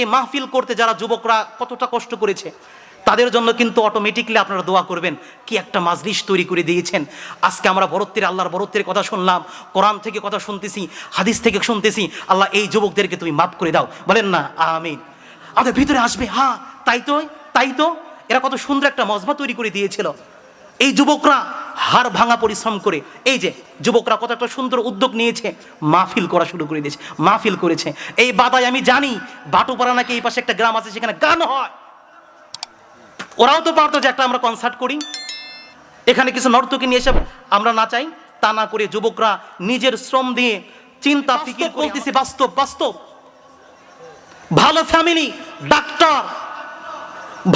এই মাহফিল করতে যারা যুবকরা কতটা কষ্ট করেছে, তাদের জন্য কিন্তু অটোমেটিকলি আপনারা দোয়া করবেন, কি একটা মাজলিস তৈরি করে দিয়েছেন। আজকে আমরা বরত্বের, আল্লাহর বরত্বের কথা শুনলাম, কোরআন থেকে কথা শুনতেছি, হাদিস থেকে শুনতেছি, আল্লাহ এই যুবকদেরকে তুমি মাফ করে দাও। বলেন না, আমিন। আমাদের ভিতরে আসবে হ্যাঁ তাই তো তাই তো। এরা কত সুন্দর একটা মজমা তৈরি করে দিয়েছিল। এই যুবকরা হাড় ভাঙা পরিশ্রম করে এই যে যুবকরা কত একটা সুন্দর উদ্যোগ নিয়েছে মাহফিল করা শুরু করে দিয়েছে মাহফিল করেছে। এই বাদায় আমি জানি বাটুপাড়া নাকি এই পাশে একটা গ্রাম আছে সেখানে গান হয়। ওরাও তো পারতো যে একটা আমরা কনসার্ট করি। এখানে কিছু নর্তকী নিয়ে এসে আমরা না চাই তা না করে যুবকরা নিজের শ্রম দিয়ে চিন্তা ফিকির করতেছি বাস্তব বাস্তব। ভালো ফ্যামিলি ডাক্তার।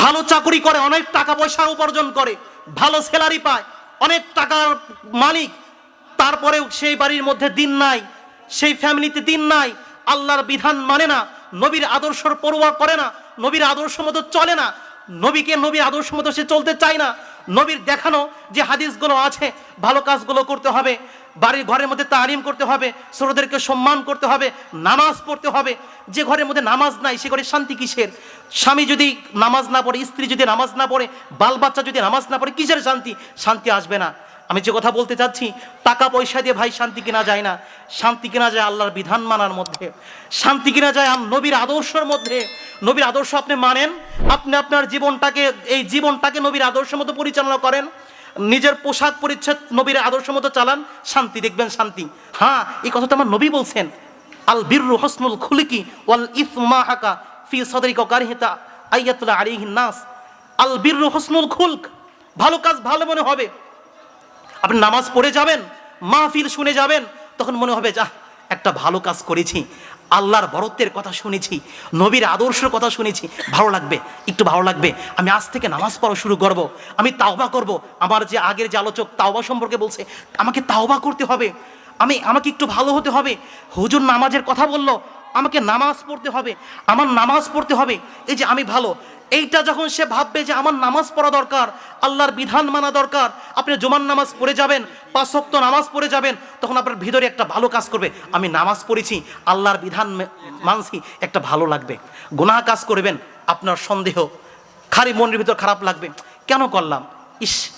ভালো চাকরি করে অনেক টাকা পয়সা উপার্জন করে ভালো স্যালারি পায়। অনেক টাকার মালিক, তারপরেও সেই বাড়ির মধ্যে দিন নাই, সেই ফ্যামিলিতে দিন নাই, আল্লাহর বিধান মানে না, নবীর আদর্শর পরোয়া করে না, নবীর আদর্শ মতো চলে না, নবীকে নবীর আদর্শ মতো সে চলতে চায় না নবীর দেখানো যে হাদিসগুলো আছে, ভালো কাজগুলো করতে হবে, বাড়ির ঘরের মধ্যে তালিম করতে হবে শ্রোতাদেরকে সম্মান করতে হবে, নামাজ পড়তে হবে। যে ঘরের মধ্যে নামাজ নাই, সে ঘরে শান্তি কিসের? স্বামী যদি নামাজ না পড়ে, স্ত্রী যদি নামাজ না পড়ে, বাল বাচ্চা যদি নামাজ না পড়ে, কিসের শান্তি? শান্তি আসবে না। আমি যে কথা বলতে চাচ্ছি, টাকা পয়সা দিয়ে ভাই শান্তি কিনা যায় না। শান্তি কিনা যায় আল্লাহর বিধান মানার মধ্যে। শান্তি কিনা যায় নবীর আদর্শের মধ্যে। নবীর আদর্শ আপনি মানেন, আপনি আপনার জীবনটাকে, এই জীবনটাকে নবীর আদর্শের মতো পরিচালনা করেন, নিজের পোশাক পরিচ্ছদ নবীর আদর্শ মতো চালান, শান্তি দেখবেন শান্তি। হ্যাঁ এই কথাটা আমার নবী বলছেন। আল বিররু হসনুল খুলিকি ওয়াল ইসমা হাকা ফি সদরিকা কারিহিতা আইয়াতুল্লাহ আলাইহিন নাস। আল বিররু হসনুল খুলক। ভালো কাজ ভালো মনে হবে। আপনি নামাজ পড়ে যাবেন, মাহফিল শুনে যাবেন, তখন মনে হবে যা একটা ভালো কাজ করেছি। আল্লাহর বরত্বের কথা শুনেছি, নবীর আদর্শের কথা শুনেছি। ভালো লাগবে, একটু ভালো লাগবে। আমি আজ থেকে নামাজ পড়া শুরু করব। আমি তাওবা করব। আমার যে আগের যে আলোচক তাওবা সম্পর্কে বলছে, আমাকে তাওবা করতে হবে। আমি, আমাকে একটু ভালো হতে হবে। হুজুর নামাজের কথা বলল আমাকে নামাজ পড়তে হবে, আমার নামাজ পড়তে হবে। এই যে আমি ভালো, এইটা যখন সে ভাববে যে আমার নামাজ পড়া দরকার, আল্লাহর বিধান মানা দরকার, আপনি জুমার নামাজ পড়ে যাবেন পাঁচক্ত নামাজ পড়ে যাবেন, তখন আপনার ভিতরে একটা ভালো কাজ করবে। আমি নামাজ পড়েছি, আল্লাহর বিধান মানছি, একটা ভালো লাগবে। গুনাহ কাজ করবেন, আপনার সন্দেহ খারি মনের ভিতর খারাপ লাগবে। কেন করলাম? ইস,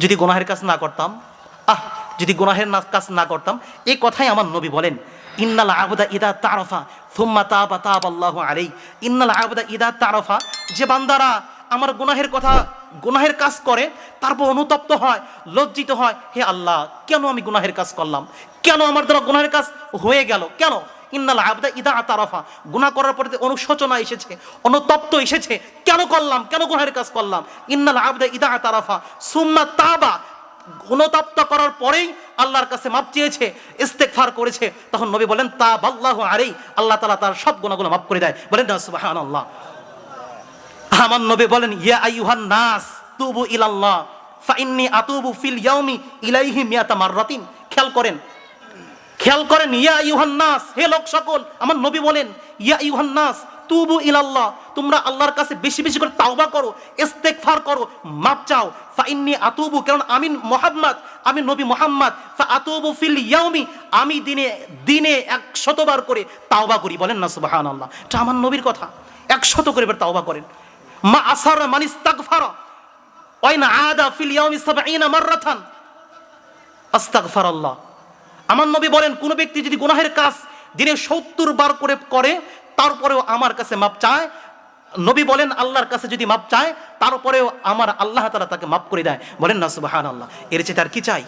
যদি গুনাহের কাজ না করতাম, আহ, যদি গুনাহের কাজ না করতাম এই কথাই আমার নবী বলেন। ইন্নাল আবদা ইদা তারফা থুম্মা তাবা তাব আল্লাহ আলাই ইন্নাল আবদা ইদা তারফা যে বান্দারা আমার গুনাহের কথা, গুনাহের কাজ করে তারপর অনুতপ্ত হয়, লজ্জিত হয়, হে আল্লাহ, কেন আমি গুনাহের কাজ করলাম? কেন আমার দ্বারা গুনাহের কাজ হয়ে গেল? কেন? ইন্নাল আবদা ইদা তারফা গুনাহ করার পরে অনুশোচনা এসেছে, অনুতপ্ত এসেছে, কেন করলাম? কেন গুনাহের কাজ করলাম? ইন্নাল আবদা ইদা তারফা সুম্মা তাবা গুণতপ্ত করার পরেই আল্লাহর কাছে মাপ চেয়েছে ইস্তেকফার করেছে। তখন নবী বলেন তা বাল্লাহ আরেই আল্লাহ তালা তার সব গুণাগুলো মাফ করে দেয়। বলেন, না সুবাহান আল্লাহ আমার নবী বলেন, ইয়া আইয়ুহান নাস, তুবু ইলাল্লাহ, ফাইন্নি আতুবু ফিল ইয়াউমি ইলাইহি মিয়াতা মাররাতিন। খেয়াল করেন খেয়াল করেন, ইয়া ইউহান নাস, হে লোক সকল আমার নবী বলেন, ইয়া ইউহান নাস তুবু ইলাল্লাহ, তোমরা আল্লাহর কাছে বেশি বেশি করে তাওবা করো, ইস্তেগফার করো মাপ চাও। আতুবু, কারণ আমি মোহাম্মদ, আমি নবী মোহাম্মদ ফা আতুবু ফিল ইয়াউমি, আমি দিনে দিনে এক শতবার করে তাওবা করি, বলেন না সুবহানাল্লাহ। এটা আমার নবীর কথা, একশত করে এবার তাওবা করেন। মা আসার মান ওয়াইন আদা ফিল ইয়াউমি সাবঈনা মাররাতান আস্তাগফার আল্লাহ আমার নবী বলেন, কোন ব্যক্তি যদি গুনাহের কাজ দিনে সত্তর বার করে করে তারপরেও আমার কাছে মাপ চায়। নবী বলেন, আল্লাহর কাছে যদি মাপ চায়, তারপরেও আমার আল্লাহ তালা তাকে মাপ করে দেয়। বলেন না সুবাহান আল্লাহ এর চাইতে আর কি চাই?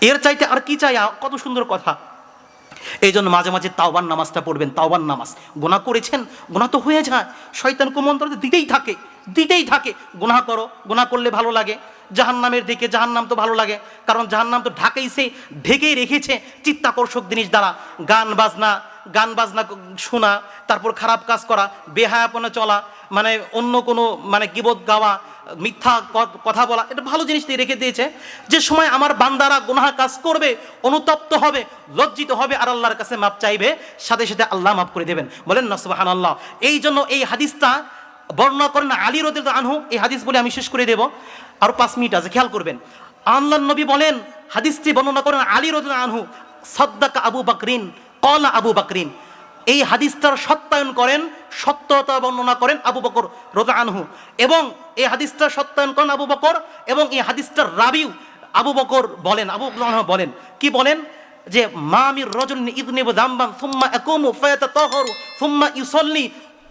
এর চাইতে আর কি চাই? কত সুন্দর কথা। এই জন্য মাঝে মাঝে তাওবান নামাজটা পড়বেন তাওবান নামাজ। গুনাহ করেছেন, গুনাহ তো হয়ে যায়। শয়তান কুমন্ত্র দিতেই থাকে দিতেই থাকে। গুনাহ করো, গুনাহ করলে ভালো লাগে। জাহান্নামের দিকে জাহান্নাম তো ভালো লাগে। কারণ জাহান্নাম তো ঢাকেইছে, ঢেকেই রেখেছে চিত্তাকর্ষক জিনিস দ্বারা। গান, বাজনা গান বাজনা শোনা, তারপর খারাপ কাজ করা, বেহায়াপনে চলা মানে অন্য কোনো মানে গিবত গাওয়া, মিথ্যা কথা বলা, এটা ভালো জিনিস রেখে দিয়েছে। যে সময় আমার বান্দারা গুনাহ কাজ করবে, অনুতপ্ত হবে, লজ্জিত হবে, আর আল্লাহর কাছে মাপ চাইবে, সাথে সাথে আল্লাহ মাফ করে দেবেন। বলেন না সুবাহান আল্লাহ এই জন্য এই হাদিসটা বর্ণনা করেন আলী রদিল আনহু। এই হাদিস বলে আমি শেষ করে দেব। আরও পাঁচ মিনিট আছে, খেয়াল করবেন। আল্লাহ নবী বলেন, হাদিসটি বর্ণনা করেন আলী রদিল আনহু, সদ্দাকা আবু বাকরিন কলা আবু বাকরিন। এই হাদিসটার সত্যায়ন করেন, সত্যতা বর্ণনা করেন আবু বকর রোজা আনহু। এবং এই হাদিসটার সত্যায়ন করেন আবু বকর এবং এই হাদিসটার রাবিউ আবু বকর বলেন, আবু বকর বলেন। কি বলেন? যে মামির রজন ইদনিব দাম্বান সুম্মা একুমু ফায়াতা তহরু সুম্মা ইউসল্লি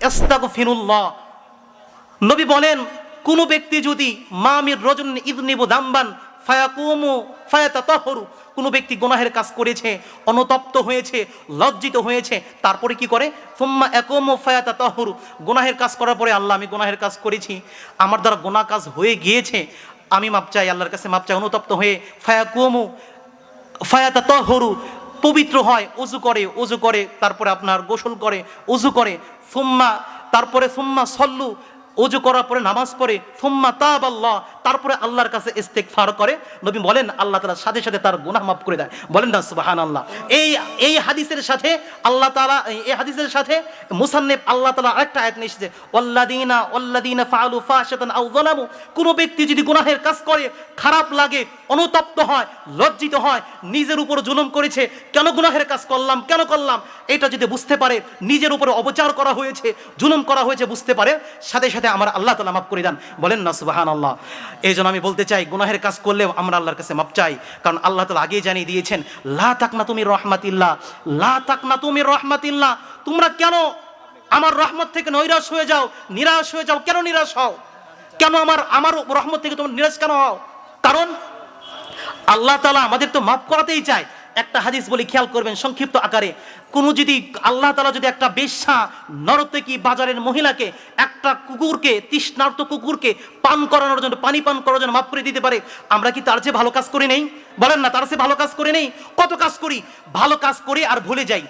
ইস্তাগফিরুল্লাহ। নবী বলেন, কোনো ব্যক্তি যদি মামির রজন ইদনিব দাম্বান ফায়াকুমু ফায়াতা তহরু কোনো ব্যক্তি গুনাহের কাজ করেছে, অনুতপ্ত হয়েছে, লজ্জিত হয়েছে, তারপরে কি করে? ফুম্মা একমো ফায়াতা তহরু গুনাহের কাজ করার পরে আল্লাহ, আমি গুনাহের কাজ করেছি। আমার দ্বারা গুনাহ কাজ হয়ে গিয়েছে। আমি মাপ চাই, আল্লাহর কাছে মাপ চাই, অনুতপ্ত হয়ে ফায়াকুমু ফায়াতা তহরু পবিত্র হয়, উজু করে উজু করে, তারপরে আপনার গোসল করে, উজু করে ফুম্মা তারপরে ফুম্মা সল্লু, উজু করার পরে নামাজ পড়ে ফুম্মা তাব আল্লাহ তারপরে আল্লাহর কাছে ইস্তেকফার করে, নবী বলেন, আল্লাহ তাআলা সাথে সাথে তার গুনাহ মাফ করে দেয়। বলেন না সুবাহান আল্লাহ এই এই হাদিসের সাথে আল্লাহ তাআলা, এই হাদিসের সাথে মুসান্নেব আল্লাহ তালা আরেকটা আয়াত নিয়ে এসেছে ওয়াল্লাদিনা ওয়াল্লাদিনা ফাআলু ফাশাতান আও যালামু। কোনো ব্যক্তি যদি গুনাহের কাজ করে, খারাপ লাগে, অনুতপ্ত হয়, লজ্জিত হয়, নিজের উপর জুলুম করেছে, কেন গুনাহের কাজ করলাম, কেন করলাম? এটা যদি বুঝতে পারে, নিজের উপরে অবচার করা হয়েছে, জুলুম করা হয়েছে, বুঝতে পারে, সাথে সাথে আমার আল্লাহ তালা মাফ করে দেন। বলেন না সুবাহান আল্লাহ এই জন্য আমি বলতে চাই, গুনাহের কাজ করলেও আমরা আল্লাহর কাছে মাপ চাই। কারণ আল্লাহ তালা আগেই জানিয়ে দিয়েছেন, লা তাকনা তুমি রহমাতিল্লাহ, লা তাকনা তুমি রহমাতিল্লাহ, তোমরা কেন আমার রহমত থেকে নৈরাশ হয়ে যাও, নিরাশ হয়ে যাও, কেন নিরাশ হও? কেন আমার আমার রহমত থেকে তোমরা নিরাশ কেন হও? কারণ আল্লাহ তালা আমাদের তো মাফ করাতেই চায়। একটা হাদিস বলি, খেয়াল করবেন, সংক্ষিপ্ত আকারে। কোনো যদি আল্লাহ তালা যদি একটা বেশ্যা নরতেকি বাজারের মহিলাকে, একটা কুকুরকে, তৃষ্ণার্ত কুকুরকে পান করানোর জন্য, পানি পান করার জন্য মাফ করে দিতে পারে, আমরা কি তার চেয়ে ভালো কাজ করে নেই? বলেন না, তার চেয়ে ভালো কাজ করে নেই? কত কাজ করি? ভালো কাজ করি আর ভুলে যাই।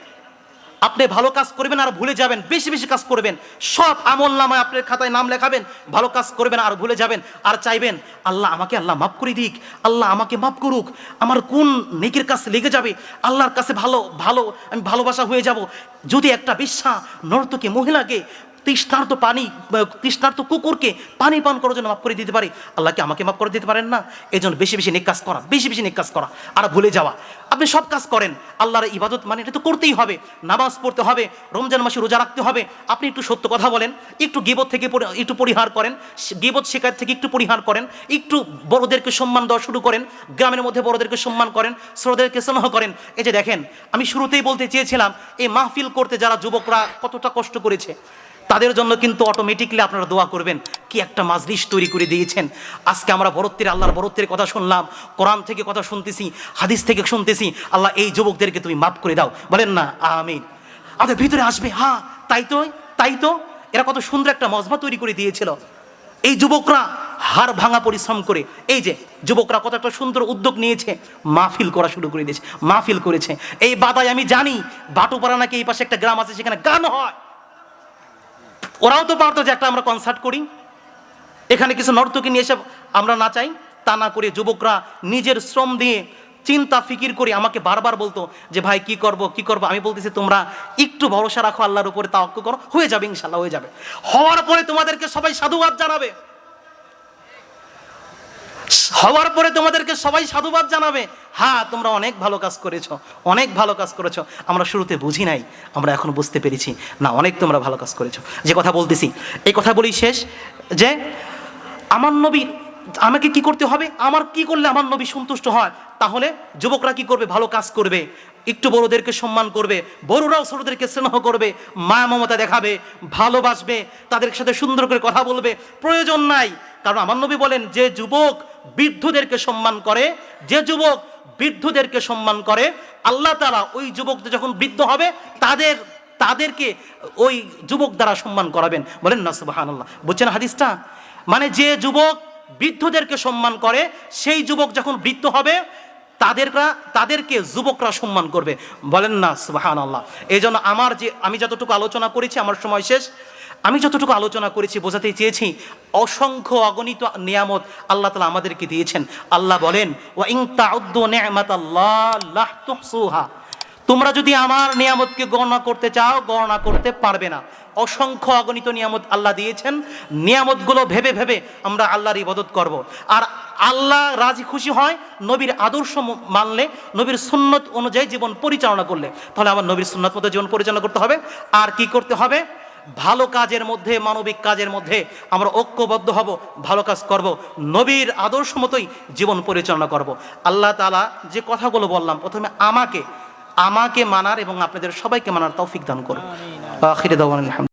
আপনি ভালো কাজ করবেন আর ভুলে যাবেন, বেশি বেশি কাজ করবেন। সব আমল নামায় আপনার খাতায় নাম লেখাবেন, ভালো কাজ করবেন আর ভুলে যাবেন। আর চাইবেন, আল্লাহ আমাকে, আল্লাহ মাফ করে দিক, আল্লাহ আমাকে মাফ করুক। আমার কোন নেকির কাছে লেগে যাবে? আল্লাহর কাছে ভালো ভালো, আমি ভালোবাসা হয়ে যাব। যদি একটা বিশ্বা নর্তকী মহিলাকে তৃষ্ণার্ত পানি তৃষ্ণার্ত কুকুরকে পানি পান করার জন্য মাফ করে দিতে পারি। আল্লাহকে আমাকে মাফ করে দিতে পারেন না? এই জন্য বেশি বেশি নেক কাজ করা, বেশি বেশি নেক কাজ করা। আর ভুলে যাওয়া। আপনি সব কাজ করেন। আল্লাহর ইবাদত মানে এটা তো করতেই হবে। নামাজ পড়তে হবে, রমজান মাসে রোজা রাখতে হবে। আপনি একটু সত্য কথা বলেন, একটু গিবত থেকে একটু পরিহার করেন গিবত শেখার থেকে একটু পরিহার করেন, একটু বড়দেরকে সম্মান দেওয়া শুরু করেন, গ্রামের মধ্যে বড়দেরকে সম্মান করেন শ্রোদেরকে স্নেহ করেন। এই যে দেখেন, আমি শুরুতেই বলতে চেয়েছিলাম, এই মাহফিল করতে যারা যুবকরা কতটা কষ্ট করেছে। তাদের জন্য কিন্তু অটোমেটিকলি আপনারা দোয়া করবেন। কি একটা মাজলিস তৈরি করে দিয়েছেন। আজকে আমরা বরত্বের, আল্লাহর বরত্বের কথা শুনলাম, কোরআন থেকে কথা শুনতেছি, হাদিস থেকে শুনতেছি, আল্লাহ এই যুবকদেরকে তুমি মাফ করে দাও। বলেন না, আমিন। আমাদের ভিতরে আসবে হ্যাঁ তাই তো তাই তো। এরা কত সুন্দর একটা মজমা তৈরি করে দিয়েছিল। এই যুবকরা হাড় ভাঙা পরিশ্রম করে, এই যে যুবকরা কত একটা সুন্দর উদ্যোগ নিয়েছে, মাহফিল করা শুরু করে দিয়েছে, মাহফিল করেছে। এই বাদায় আমি জানি, বাটুপাড়া নাকি এই পাশে একটা গ্রাম আছে, সেখানে গান হয়। ওরাও তো পারতো যে একটা আমরা কনসার্ট করি। এখানে কিছু নর্তকী নিয়ে এসে আমরা না চাই তা না করে যুবকরা নিজের শ্রম দিয়ে চিন্তা, ফিকির করে আমাকে বারবার বলতো যে, ভাই, কি করব কি করব? আমি বলতেছি, তোমরা একটু ভরসা রাখো, আল্লাহর উপরে তাওয়াক্কুল করো, হয়ে যাবে ইনশাল্লাহ হয়ে যাবে। হওয়ার পরে তোমাদেরকে সবাই সাধুবাদ জানাবে। হওয়ার পরে তোমাদেরকে সবাই সাধুবাদ জানাবে। হ্যাঁ তোমরা অনেক ভালো কাজ করেছ, অনেক ভালো কাজ করেছ। আমরা শুরুতে বুঝি নাই, আমরা এখন বুঝতে পেরেছি। না, অনেক তোমরা ভালো কাজ করেছ। যে কথা বলতেছি, এই কথা বলি শেষ। যে আমার নবী, আমাকে কি করতে হবে? আমার কি করলে আমার নবী সন্তুষ্ট হয়? তাহলে যুবকরা কি করবে? ভালো কাজ করবে। একটু বড়োদেরকে সম্মান করবে, বড়রাও ছোটদেরকে স্নেহ করবে মায়া মমতা দেখাবে, ভালোবাসবে, তাদের সাথে সুন্দর করে কথা বলবে, প্রয়োজন নাই। কারণ আমার নবী বলেন, যে যুবক বৃদ্ধদেরকে সম্মান করে, যে যুবক বৃদ্ধদেরকে সম্মান করে, আল্লাহ তালা ওই যুবকদের যখন বৃদ্ধ হবে, তাদের, তাদেরকে ওই যুবক দ্বারা সম্মান করাবেন। বলেন না সুবাহান আল্লাহ বুঝছেন হাদিসটা? মানে যে যুবক বৃদ্ধদেরকে সম্মান করে, সেই যুবক যখন বৃদ্ধ হবে তাদেররা, তাদেরকে যুবকরা সম্মান করবে। বলেন না সুবাহান আল্লাহ এই জন্য আমার যে, আমি যতটুকু আলোচনা করেছি, আমার সময় শেষ। আমি যতটুকু আলোচনা করেছি, বোঝাতে চেয়েছি, অসংখ্য অগণিত নিয়ামত আল্লাহ তালা আমাদেরকে দিয়েছেন। আল্লাহ বলেন ও ইংতা তোমরা যদি আমার নিয়ামতকে গণনা করতে চাও, গণনা করতে পারবে না। অসংখ্য অগণিত নিয়ামত আল্লাহ দিয়েছেন। নিয়ামতগুলো ভেবে ভেবে আমরা আল্লাহর ইবাদত করব। আর আল্লাহ রাজি খুশি হয় নবীর আদর্শ মানলে নবীর সুন্নত অনুযায়ী জীবন পরিচালনা করলে। তাহলে আমার নবীর সুন্নত মতো জীবন পরিচালনা করতে হবে। আর কি করতে হবে? ভালো কাজের মধ্যে মানবিক কাজের মধ্যে আমরা ঐক্যবদ্ধ হব ভালো কাজ করব নবীর আদর্শ মতোই জীবন পরিচালনা করব। আল্লাহ তালা যে কথাগুলো বললাম প্রথমে আমাকে আমাকে মানার এবং আপনাদের সবাইকে মানার তৌফিক দান করুন। আখিরে দাওয়ান আলহামদুলিল্লাহ।